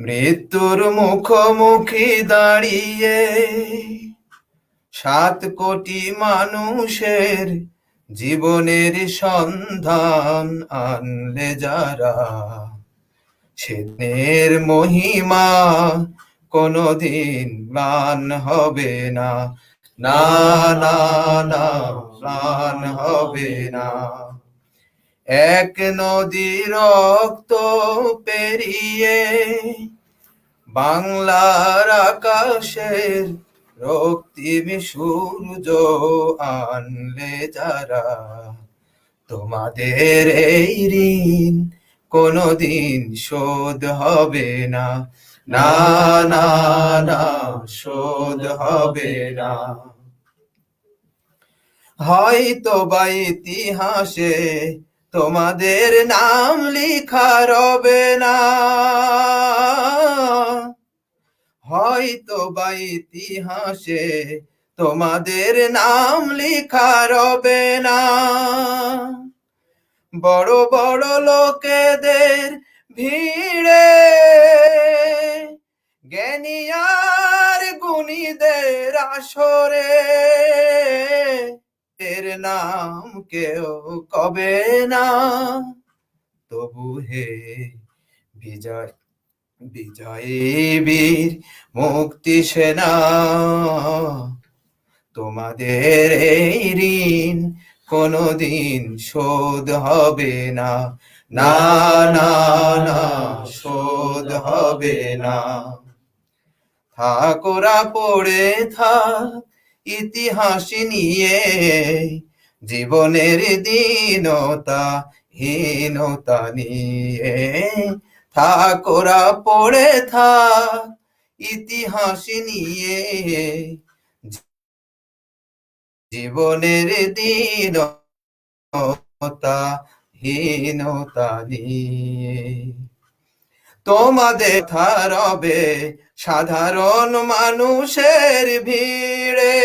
মৃত্যুর মুখোমুখি দাঁড়িয়ে সাত কোটি মানুষের জীবনের সন্ধান আনলে যারা, সেদিনের মহিমা কোনদিন ম্লান হবে না। না না ম্লান হবে না। এক নদী রক্ত পেরিয়ে বাংলার আকাশের রক্তিম সূর্য আনলে যারা তোমাদের এই ঋণ কোনদিন শোধ হবে না। না না না, শোধ হবে না। হয়তো বা ইতিহাসে তোমাদের নাম লিখা রবে না। হয়তো বা ইতিহাসে তোমাদের নাম লিখা রবে না। বড় বড় লোকেদের ভিড়ে জ্ঞানী আর গুণীদের আসরে এর নাম কেউ কবে না? তবু হে বিজয়, বিজয়ী বীর, মুক্তি সেনা, তোমাদের এই ঋণ কোনদিন শোধ হবে না। না না না, শোধ হবে না। ঠাকুরা পড়ে থাক ইতিহাস নিয়ে, জীবনের দীনতা, হীনতা নিয়ে। ঠাকুরা পড়ে থাক, ইতিহাস নিয়ে। জীবনের দীনতা, হীনতা নিয়ে। তোমাদের থারবে সাধারণ মানুষের ভিড়ে।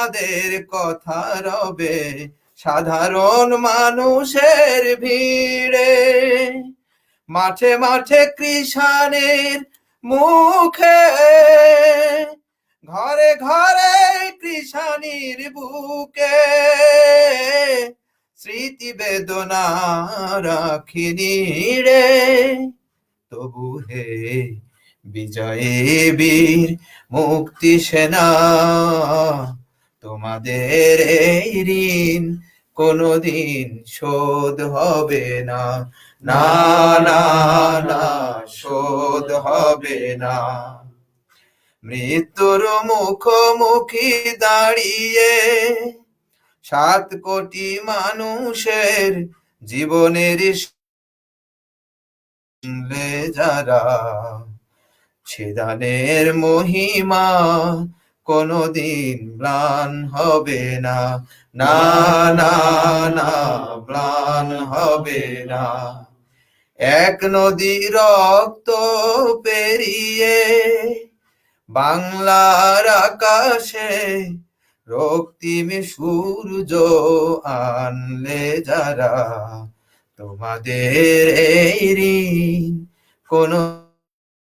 তোমাদের কথা রবে। সাধারণ মানুষের ভিড়ে। মাঠে মাঠে কৃষানের মুখে। ঘরে ঘরে কৃষানির বুকে। স্মৃতি বেদনা রাখিনি রে তবু হে বিজয়ে বীর, মুক্তি সেনা। তোমাদের এই ঋণ কোনদিন শোধ হবে না। না না না, শোধ হবে না। মৃত্যুর মুখোমুখি দাঁড়িয়ে সাত কোটি মানুষের জীবনের যারা ছেদানের মহিমা কোনদিন ম্লান হবে না। না না না, ম্লান হবে না। এক নদী রক্ত পেরিয়ে বাংলার আকাশে রক্তিম সূর্য আনলে যারা, তোমাদের এই ঋণ কোন